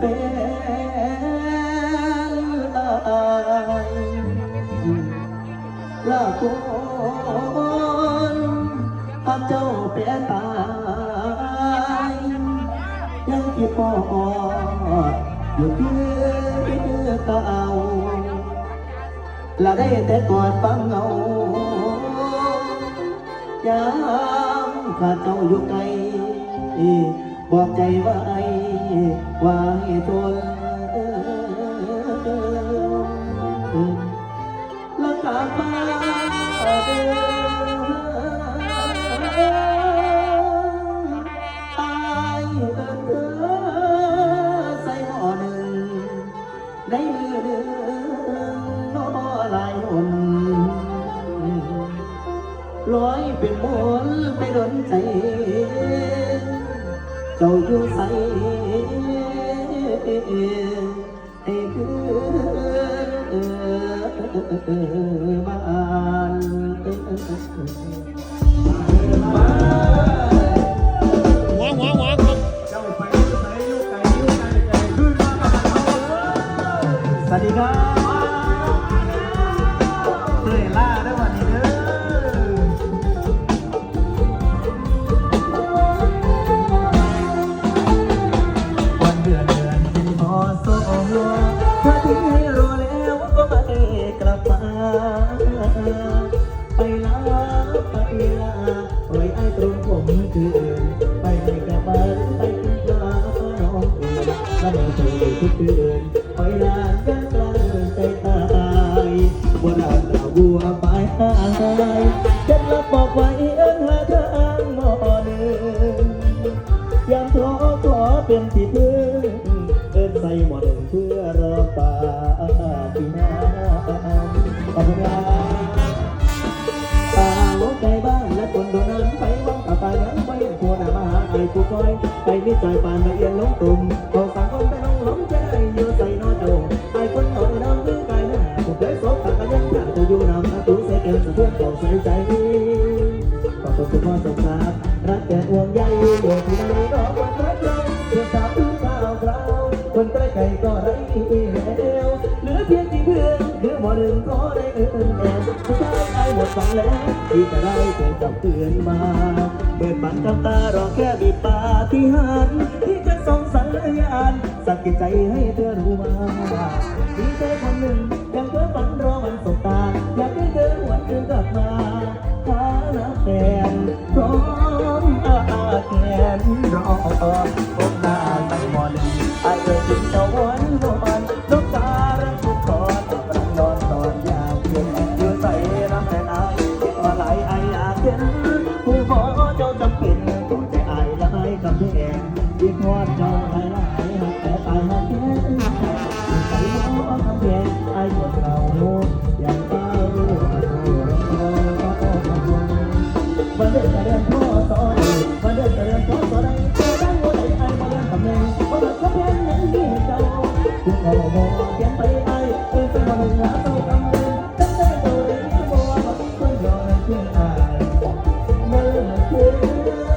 เป็นอายลาคนทำเจ้าเป็นตายยังคิดปอดอยู่คือเก่าและได้แต่กอดฟังเงายามข้าเจ้าอยู่ไกล บอกใจไว้ว่าให้ทนแล้วกลับมาเดิมอายเอิ้นเธอใส่หม้อหนึ่งได้มือเดือนน้อหลายหนลอยเป็นมนไปดนใจ เจ้าอยู่ใสให้ ปลาไว้ไอ้ตรงผมคืออื่นไปไม่กลับบ้านไปกินปลาก็น้องอื่นแล้วมาเจอทุกคืนไปลากันกลางใจตายว่าดาดาวัวไปหายฉันรับบอกไว้เอิ้นหาทางหมอหนึ่งยังขอขอเป็นที่พึ่งเอิ้นใส่หมดเพื่อรอป่าปีหน้าขอบคุณครับ ผู้คอยไปมิจอยปานละเอียดลงตุ่มเขาสั่งคนไปลงล้มใจอยู่ใส่นอโจงไอ้คนนอนน้ำมือกายหน้าผมเคยสบตักกันยังอยาจะอยู่นำอาตูเสกเอลสะเทือนเขาใส่ใจขอบคุณพ่อสงสารรักแต่ห่วงใยอยู่ที่ไหนก็วันรักเราเพื่อสาวดูข่าวคราคนใกล้ไกลก็ไร้แล้วเหลือเพียงที่เพื่อนเหลือหมอหนึ่งก็ได้เอินแอบผู้ชายตายหมดฝังแล้วที่จะได้เจอกับเพื่อนมาเปิดปันกับตารอแค่บีบิหารที่จะส่งสัญญาณสักกิจใจให้เธอรู้มามีเธอคนหนึ่งยังเพ้อฝันรอวันสบตาอยากให้เธอหวนคืนกลับมาหาแฟนพร้อมอาแขนรออกหน้าไปมอลีไอเอ๋ยจิตตะวันวันนกตารักทุกคนรังนอนตอนยาวเย็นยู่ใส่น้ำแดงอาคิดว่าหลายไออยากเห็นผู้ขอเจ้าจำเป็นต้องใจไอ พี่แดงพี่อดเจ้าหลายหลายแต่ตายหักแค่ไปล้อคำแพงไอ้คนเราโง่อย่างเราบันเดิดกะเด็นพ่อต่อบันเดิดกะเด็นพ่อต่อได้ก็ได้หัวใจไอ้มาเล่นคำแพงบันเดิดคำแพงนั้นดีเจ้าคุณเอาบอกเปลี่ยนไปไอ้คือเป็นมาหาเต้าคำแพงตั้งแต่ตัวเองก็บอกว่าคนยอมนั้นเพื่อนอายเมื่อมันเพื่อน